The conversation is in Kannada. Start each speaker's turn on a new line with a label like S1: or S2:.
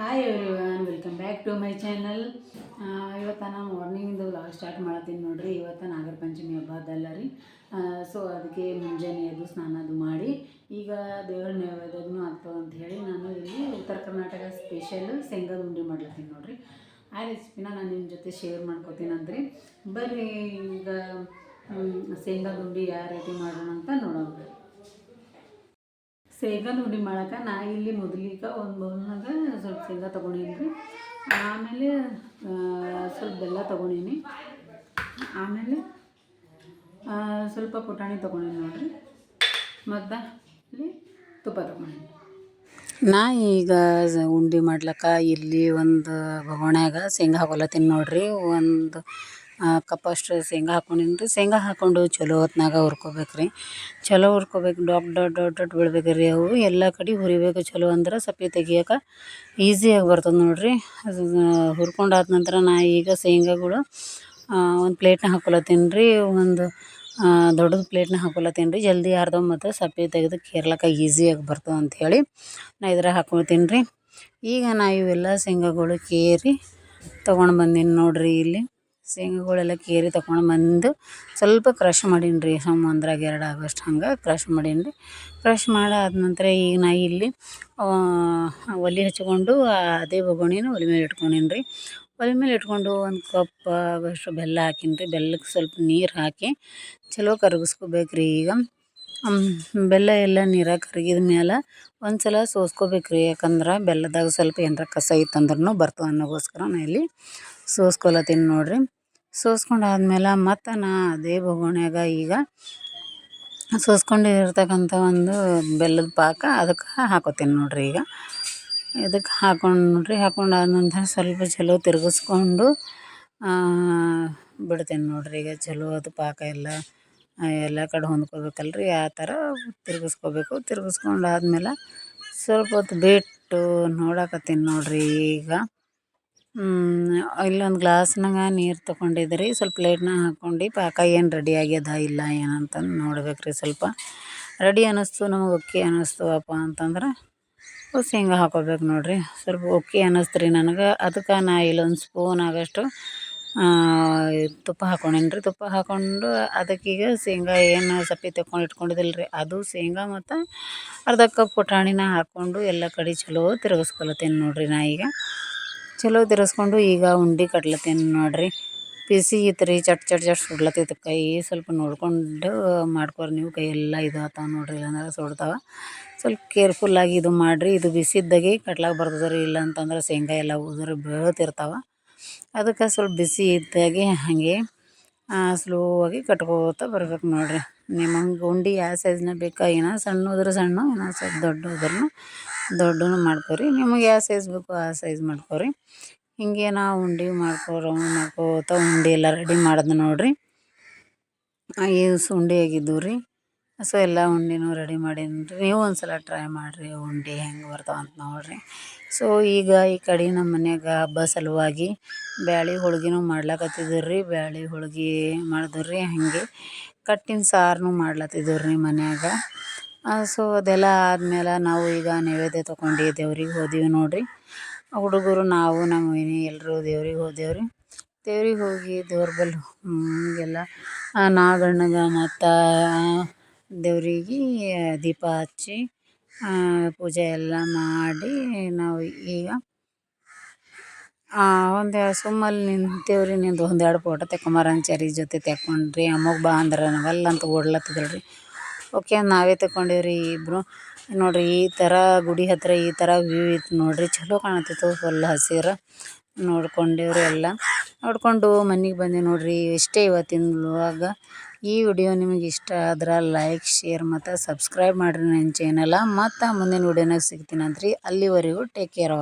S1: Hi everyone welcome back to my channel ಇವತ್ತು ನಾನು ಮಾರ್ನಿಂಗಿಂದ ವ್ಲಾಗ್ ಸ್ಟಾರ್ಟ್ ಮಾಡ್ತೀನಿ ನೋಡ್ರಿ. ಇವತ್ತು ನಾಗರ ಪಂಚಮಿ ಹಬ್ಬ ಅದಲ್ಲ ರೀ. ಸೊ ಅದಕ್ಕೆ ಮುಂಜಾನೆ ಅದು ಸ್ನಾನ ಅದು ಮಾಡಿ, ಈಗ ದೇವರ ನೈವೇದ್ಯನೂ ಆಗ್ತದೆ ಅಂತ ಹೇಳಿ ನಾನು ಇಲ್ಲಿ ಉತ್ತರ ಕರ್ನಾಟಕ ಸ್ಪೆಷಲ್ ಶೇಂಗಾದ ಉಂಡೆ ಮಾಡ್ಲತ್ತೀನಿ ನೋಡ್ರಿ. ಆ ರೆಸಿಪಿನ ನಾನು ನಿಮ್ಮ ಜೊತೆ ಶೇರ್ ಮಾಡ್ಕೋತೀನಿ ಅಂದ್ರೆ ಬರ್ರಿ ಈಗ ಶೇಂಗಾದ ಉಂಡೆ ಯಾವ ರೀತಿ ಮಾಡೋಣ ಅಂತ ನೋಡೋಣ. ಶೇಂಗಾ ನೋಡಿ ಮಾಡಕ್ಕೆ ನಾ ಇಲ್ಲಿ ಮೊದಲಿಗೆ ಒಂದು ಬೌಲ್ನಾಗ ಸ್ವಲ್ಪ ಶೇಂಗಾ ತೊಗೊಂಡೀನಿ ರೀ ಆಮೇಲೆ ಸ್ವಲ್ಪ ಬೆಲ್ಲ ತೊಗೊಂಡೀನಿ. ಆಮೇಲೆ ಸ್ವಲ್ಪ ಪುಟಾಣಿ ತೊಗೊಂಡೀನಿ ನೋಡಿರಿ. ಮತ್ತು ಇಲ್ಲಿ ತುಪ್ಪ ತೊಗೊಂಡೀನಿ. ನಾ ಈಗ ಉಂಡೆ ಮಾಡ್ಲಕ್ಕ ಇಲ್ಲಿ ಒಂದು ಬಗೋಣ್ಯಾಗ ಶೇಂಗಾ ಹಾಕೊಲತ್ತೀನಿ ನೋಡ್ರಿ. ಒಂದು ಕಪ್ಪಷ್ಟು ಶೇಂಗಾ ಹಾಕೊಂಡಿನಿ ರೀ ಶೇಂಗಾ ಹಾಕೊಂಡು ಚಲೋ ಹೊತ್ನಾಗ ಹುರ್ಕೊಬೇಕು ರೀ ಚಲೋ ಹುರ್ಕೊಬೇಕು. ಡಾಟ್ ಡಾಟ್ ಡಾಟ್ ಡಾಟ್ ಬೀಳ್ಬೇಕು ರೀ ಅವು. ಎಲ್ಲ ಕಡೆ ಹುರಿಬೇಕು ಚಲೋ ಅಂದ್ರೆ ಸಪ್ಪೆ ತೆಗಿಯಕ್ಕೆ ಈಸಿಯಾಗಿ ಬರ್ತದೆ ನೋಡಿರಿ. ಅದು ಹುರ್ಕೊಂಡಾದ ನಂತರ ನಾ ಈಗ ಶೇಂಗಾಗಳು ಒಂದು ಪ್ಲೇಟ್ನಾಗ ಹಾಕೊಳತ್ತೀನಿ ರೀ ಒಂದು ದೊಡ್ಡದು ಪ್ಲೇಟ್ನ ಹಾಕೊಲತ್ತೀನಿ ರೀ ಜಲ್ದಿ ಅರ್ಧ ಮತ್ತು ಸಪ್ಪೆ ತೆಗೆದು ಕೇರ್ಲಕ್ಕ ಈಸಿಯಾಗಿ ಬರ್ತದೆ ಅಂಥೇಳಿ ನಾ ಇದ್ರಾಗ ಹಾಕೊಳ್ತೀನಿ ರೀ ಈಗ ನಾ ಇವೆಲ್ಲ ಶೇಂಗಾಗಳು ಕೇರಿ ತೊಗೊಂಡು ಬಂದೀನಿ ನೋಡಿರಿ ಇಲ್ಲಿ. ಶೇಂಗಾಗಳೆಲ್ಲ ಕೇರಿ ತಗೊಂಡು ಬಂದು ಸ್ವಲ್ಪ ಕ್ರಷ್ ಮಾಡೀನಿ ರೀ ಸಮ ಒಂದ್ರಾಗ ಎರಡು ಆಗೋಷ್ಟು ಹಂಗೆ ಕ್ರಷ್ ಮಾಡೀನಿ ರೀ. ಕ್ರಷ್ ಮಾಡಾದ ನಂತರ ಈಗ ನಾ ಇಲ್ಲಿ ಒಲೆ ಹಚ್ಕೊಂಡು ಅದೇ ಬೊಗಣಿನ ಒಲೆ ಮೇಲೆ ಇಟ್ಕೊಂಡೀನಿ ರೀ. ಒಲೆ ಮೇಲೆ ಇಟ್ಕೊಂಡು ಒಂದು ಕಪ್ ಆಗೋಷ್ಟು ಬೆಲ್ಲ ಹಾಕೀನಿ ರೀ ಬೆಲ್ಲಕ್ಕೆ ಸ್ವಲ್ಪ ನೀರು ಹಾಕಿ ಚಲೋ ಕರಗಿಸ್ಕೋಬೇಕು ರೀ ಈಗ. ಬೆಲ್ಲ ಎಲ್ಲ ನೀರಾಗ ಕರಗಿದ ಮೇಲೆ ಒಂದು ಸಲ ಸೋಸ್ಕೋಬೇಕು ರೀ, ಯಾಕಂದ್ರೆ ಬೆಲ್ಲದಾಗ ಸ್ವಲ್ಪ ಏನಾರ ಕಸ ಇತ್ತಂದ್ರೂ ಬರ್ತವೆ ಅನ್ನೋಗೋಸ್ಕರ ನಾ ಇಲ್ಲಿ ಸೋಸ್ಕೊಲತ್ತೀನಿ ನೋಡ್ರಿ. ಸೋಸ್ಕೊಂಡು ಆದ್ಮೇಲೆ ಮತ್ತು ನಾ ಅದೇ ಬೊಗುಣ್ಯಾಗ ಈಗ ಸೋಸ್ಕೊಂಡಿರ್ತಕ್ಕಂಥ ಒಂದು ಬೆಲ್ಲದ ಪಾಕ ಅದಕ್ಕೆ ಹಾಕೋತೀನಿ ನೋಡಿರಿ ಈಗ. ಇದಕ್ಕೆ ಹಾಕೊಂಡು ನೋಡಿರಿ ಹಾಕೊಂಡು ಆದ ನಂತರ ಸ್ವಲ್ಪ ಚಲೋ ತಿರುಗಿಸ್ಕೊಂಡು ಬಿಡ್ತೀನಿ ನೋಡಿರಿ ಈಗ ಚಲೋ ಅದು ಪಾಕ ಎಲ್ಲ ಎಲ್ಲ ಕಡೆ ಹೊಂದ್ಕೋಬೇಕಲ್ರಿ, ಆ ಥರ ತಿರುಗಿಸ್ಕೋಬೇಕು. ತಿರ್ಗಿಸ್ಕೊಂಡು ಆದ್ಮೇಲೆ ಸ್ವಲ್ಪ ಹೊತ್ತು ಬಿಟ್ಟು ನೋಡಕತ್ತೀನಿ ನೋಡಿರಿ ಈಗ. ಇಲ್ಲೊಂದು ಗ್ಲಾಸ್ನಾಗ ನೀರು ತೊಗೊಂಡಿದ್ದೆ ರೀ ಸ್ವಲ್ಪ ಪ್ಲೇಟ್ನಾಗ ಹಾಕ್ಕೊಂಡು ಪಾಕ ಏನು ರೆಡಿ ಆಗ್ಯದ, ಇಲ್ಲ ಏನಂತಂದು ನೋಡ್ಬೇಕು ರೀ ಸ್ವಲ್ಪ. ರೆಡಿ ಅನ್ನಿಸ್ತು ನಮಗೆ ಓಕೆ ಅನ್ನಿಸ್ತವಪ್ಪ ಅಂತಂದ್ರೆ ಶೇಂಗಾ ಹಾಕೋಬೇಕು ನೋಡಿರಿ. ಸ್ವಲ್ಪ ಓಕೆ ಅನ್ನಿಸ್ತು ರೀ ನನಗೆ ಅದಕ್ಕೆ ನಾ ಇಲ್ಲೊಂದು ಸ್ಪೂನ್ ಆಗೋಷ್ಟು ತುಪ್ಪ ಹಾಕ್ಕೊಂಡೇನಿ ರೀ ತುಪ್ಪ ಹಾಕ್ಕೊಂಡು ಅದಕ್ಕೀಗ ಶೇಂಗಾ ಏನು ಸಪ್ಪೆ ತಕ್ಕೊಂಡು ಇಟ್ಕೊಂಡಿದ್ದಿಲ್ಲ ರೀ ಅದು ಶೇಂಗಾ ಮತ್ತು ಅರ್ಧ ಕಪ್ ಪುಟಾಣಿನ ಹಾಕ್ಕೊಂಡು ಎಲ್ಲ ಕಡೆ ಚಲೋ ತಿರುಗಿಸ್ಕೊಳತ್ತೇನೆ ನೋಡಿರಿ ನಾ ಈಗ. ಚಲೋ ತಿರ್ಗಿಸ್ಕೊಂಡು ಈಗ ಉಂಡೆ ಕಟ್ಲತ್ತೀನಿ ನೋಡ್ರಿ. ಬಿಸಿ ಇತ್ತು ರೀ ಚಟ್ ಚಟ್ ಚಟ್ ಸುಡ್ಲತ್ತಿತ್ತು ಕೈ. ಸ್ವಲ್ಪ ನೋಡ್ಕೊಂಡು ಮಾಡ್ಕೊರಿ ನೀವು. ಕೈ ಎಲ್ಲ ಇದು ಆತಾವ ನೋಡ್ರಿ, ಇಲ್ಲಾಂದ್ರೆ ಸುಡ್ತಾವೆ. ಸ್ವಲ್ಪ ಕೇರ್ಫುಲ್ಲಾಗಿ ಇದು ಮಾಡಿರಿ. ಇದು ಬಿಸಿದ್ದಾಗೆ ಕಟ್ಲಾಕ ಬರ್ತದೆ ರೀ ಇಲ್ಲ ಅಂತಂದ್ರೆ ಶೇಂಗಾ ಎಲ್ಲ ಉದುರಿ ಬೀಳ್ತಿರ್ತಾವೆ. ಅದಕ್ಕೆ ಸ್ವಲ್ಪ ಬಿಸಿ ಇದ್ದಾಗೆ ಹಾಗೆ ಸ್ಲೋ ಆಗಿ ಕಟ್ಕೋತ ಬರ್ಬೇಕು ನೋಡ್ರಿ. ನಿಮಗೆ ಉಂಡೆ ಯಾವ ಸೈಜ್ನ ಬೇಕಾ? ಏನೋ ಸಣ್ಣದ್ರೆ ಸಣ್ಣ, ಏನೋ ಸ್ವಲ್ಪ ದೊಡ್ಡ ಹೋದ್ರೂ ದೊಡ್ಡನು ಮಾಡ್ಕೊರಿ. ನಿಮಗೆ ಯಾವ ಸೈಜ್ ಬೇಕೋ ಆ ಸೈಜ್ ಮಾಡ್ಕೊರಿ. ಹಿಂಗೆ ನಾವು ಉಂಡೆ ಮಾಡ್ಕೊ, ರೌಂಡ್ ಮಾಡ್ಕೋತ ಉಂಡೆ ಎಲ್ಲ ರೆಡಿ ಮಾಡಿದ್ನ ನೋಡ್ರಿ. ಈಸ್ ಉಂಡೆ ಆಗಿದ್ದು ರೀ ಸೊ ಎಲ್ಲ ಉಂಡೆನೂ ರೆಡಿ ಮಾಡೀನಿ ರೀ ನೀವು ಒಂದು ಸಲ ಟ್ರೈ ಮಾಡಿರಿ, ಉಂಡೆ ಹೆಂಗೆ ಬರ್ತಾವೆ ಅಂತ ನೋಡಿರಿ. ಸೊ ಈಗ ಈ ಕಡೆ ನಮ್ಮ ಮನ್ಯಾಗ ಹಬ್ಬ ಸಲುವಾಗಿ ಬ್ಯಾಳಿ ಹೋಳ್ಗೆನೂ ಮಾಡ್ಲಾಕತ್ತಿದ್ದೀವಿ ರೀ ಬ್ಯಾಳಿ ಹೋಳ್ಗೆ ಮಾಡಿದ್ರು ರೀ ಹಾಗೆ. ಕಟ್ಟಿನ ಸಾರನ್ನೂ ಮಾಡ್ಲತ್ತಿದ್ರು ರೀ ಮನ್ಯಾಗ. ಸೊ ಅದೆಲ್ಲ ಆದ್ಮೇಲೆ ನಾವು ಈಗ ನೈವೇದ್ಯ ತಗೊಂಡು ದೇವ್ರಿಗೆ ಹೋದಿವಿ ನೋಡಿರಿ. ಹುಡುಗರು ನಾವು, ನಮ್ಮ ಮನೆ ಎಲ್ಲರೂ ದೇವ್ರಿಗೆ ಹೋದೆವು ರೀ ದೇವ್ರಿಗೆ ಹೋಗಿ ದೇವ್ರ ಬಳಿ ಎಲ್ಲ ನಾಗಣ್ಣಗೆ ಮತ್ತು ದೇವ್ರಿಗೆ ದೀಪ ಹಚ್ಚಿ ಪೂಜೆ ಎಲ್ಲ ಮಾಡಿ ನಾವು ಈಗ ಒಂದು ಸುಮ್ಮಲ್ಲಿ ನಿಂತೇವ್ರಿ ನಿಂದು ಎರಡು ಫೋಟೋ ತೆಕ್ಕೊಂಬರೋಣ ಚರಿ ಜೊತೆ ತೆಕ್ಕೊಂಡ್ರಿ. ಅಮ್ಮಗೆ ಬಾ ಅಂದ್ರೆ ನಾವೆಲ್ಲ ಅಂತ ಓಡ್ಲತ್ತಿದ್ದಳು ರೀ ಓಕೆ, ನಾವೇ ತಗೊಂಡೀವಿ ರೀ ಇಬ್ಬರು ನೋಡಿರಿ, ಈ ಥರ ಗುಡಿ ಹತ್ತಿರ ಈ ಥರ ವ್ಯೂ ಇತ್ತು ನೋಡಿರಿ. ಚಲೋ ಕಾಣತಿತ್ತು ಫುಲ್ ಹಸಿರು. ನೋಡ್ಕೊಂಡೇವ್ರಿ ಎಲ್ಲ. ನೋಡಿಕೊಂಡು ಮನೆಗೆ ಬಂದೆ ನೋಡಿರಿ. ಇಷ್ಟೇ ಇವತ್ತಿನ ವ್ಲಾಗ ಈ ವಿಡಿಯೋ ನಿಮಗೆ ಇಷ್ಟ ಆದ್ರೆ ಲೈಕ್ ಶೇರ್ ಮತ್ತು ಸಬ್ಸ್ಕ್ರೈಬ್ ಮಾಡಿರಿ ನನ್ನ ಚಾನಲ ಮತ್ತು ಮುಂದಿನ ವಿಡಿಯೋನಾಗ ಸಿಗ್ತೀನಂತ್ರಿ ಅಲ್ಲಿವರೆಗೂ ಟೇಕ್ ಕೇರ್ ಆಲ್